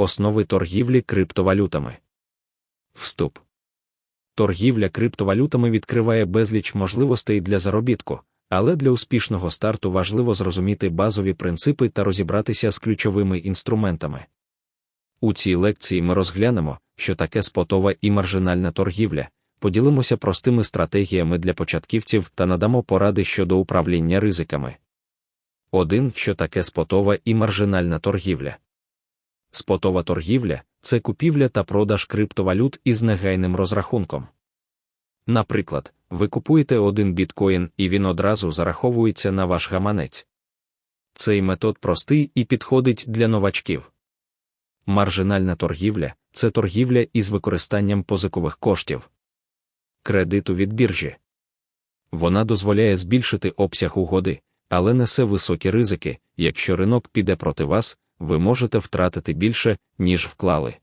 Основи торгівлі криптовалютами. Вступ. Торгівля криптовалютами відкриває безліч можливостей для заробітку, але для успішного старту важливо зрозуміти базові принципи та розібратися з ключовими інструментами. У цій лекції ми розглянемо, що таке спотова і маржинальна торгівля, поділимося простими стратегіями для початківців та надамо поради щодо управління ризиками. 1. Що таке спотова і маржинальна торгівля? Спотова торгівля це купівля та продаж криптовалют із негайним розрахунком. Наприклад, ви купуєте один біткоін і він одразу зараховується на ваш гаманець. Цей метод простий і підходить для новачків. Маржинальна торгівля це торгівля із використанням позикових коштів, кредиту від біржі. Вона дозволяє збільшити обсяг угоди, але несе високі ризики. Якщо ринок піде проти вас, ви можете втратити більше, ніж вклали.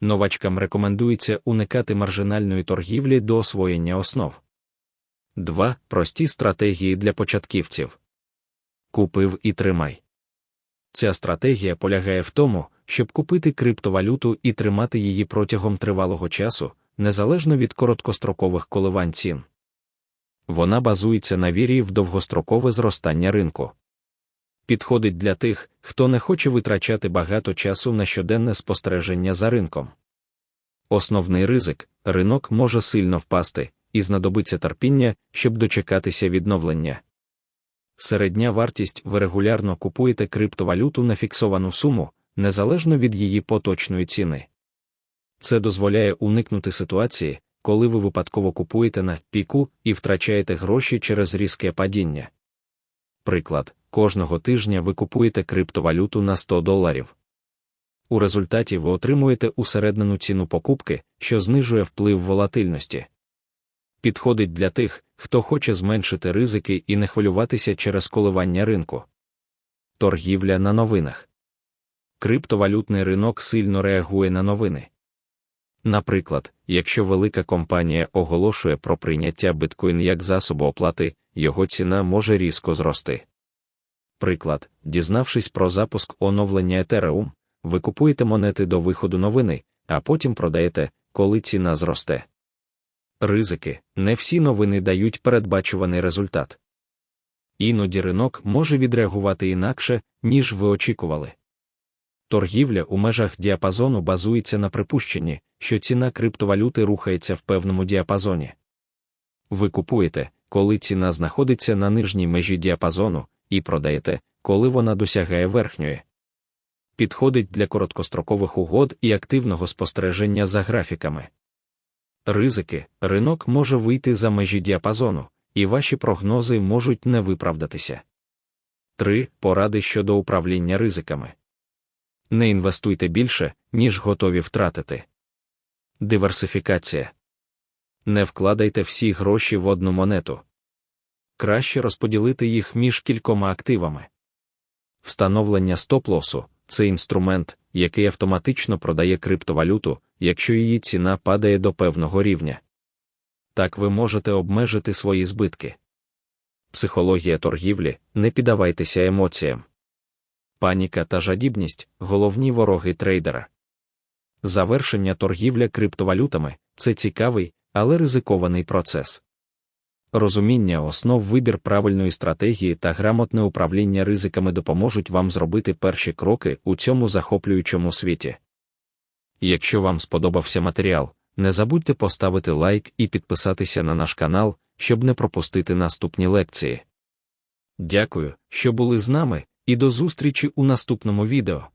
Новачкам рекомендується уникати маржинальної торгівлі до освоєння основ. 2. Прості стратегії для початківців. Купив і тримай. Ця стратегія полягає в тому, щоб купити криптовалюту і тримати її протягом тривалого часу, незалежно від короткострокових коливань цін. Вона базується на вірі в довгострокове зростання ринку. Підходить для тих, хто не хоче витрачати багато часу на щоденне спостереження за ринком. Основний ризик ринок може сильно впасти, і знадобиться терпіння, щоб дочекатися відновлення. Середня вартість ви регулярно купуєте криптовалюту на фіксовану суму, незалежно від її поточної ціни. Це дозволяє уникнути ситуації, коли ви випадково купуєте на піку і втрачаєте гроші через різке падіння. Приклад, кожного тижня ви купуєте криптовалюту на 100 доларів. У результаті ви отримуєте усереднену ціну покупки, що знижує вплив волатильності. Підходить для тих, хто хоче зменшити ризики і не хвилюватися через коливання ринку. Торгівля на новинах. Криптовалютний ринок сильно реагує на новини. Наприклад, якщо велика компанія оголошує про прийняття биткоін як засобу оплати, його ціна може різко зрости. Приклад, дізнавшись про запуск оновлення Ethereum, ви купуєте монети до виходу новини, а потім продаєте, коли ціна зросте. Ризики не всі новини дають передбачуваний результат. Іноді ринок може відреагувати інакше, ніж ви очікували. Торгівля у межах діапазону базується на припущенні, що ціна криптовалюти рухається в певному діапазоні. Ви купуєте, коли ціна знаходиться на нижній межі діапазону, і продаєте, коли вона досягає верхньої. Підходить для короткострокових угод і активного спостереження за графіками. Ризики, ринок може вийти за межі діапазону, і ваші прогнози можуть не виправдатися. 3. Поради щодо управління ризиками. Не інвестуйте більше, ніж готові втратити. Диверсифікація. Не вкладайте всі гроші в одну монету. Краще розподілити їх між кількома активами. Встановлення стоп-лосу – це інструмент, який автоматично продає криптовалюту, якщо її ціна падає до певного рівня. Так ви можете обмежити свої збитки. Психологія торгівлі не піддавайтеся емоціям. Паніка та жадібність головні вороги трейдера. Завершення торгівля криптовалютами це цікавий, але ризикований процес. Розуміння основ вибір правильної стратегії та грамотне управління ризиками допоможуть вам зробити перші кроки у цьому захоплюючому світі. Якщо вам сподобався матеріал, не забудьте поставити лайк і підписатися на наш канал, щоб не пропустити наступні лекції. Дякую, що були з нами, і до зустрічі у наступному відео.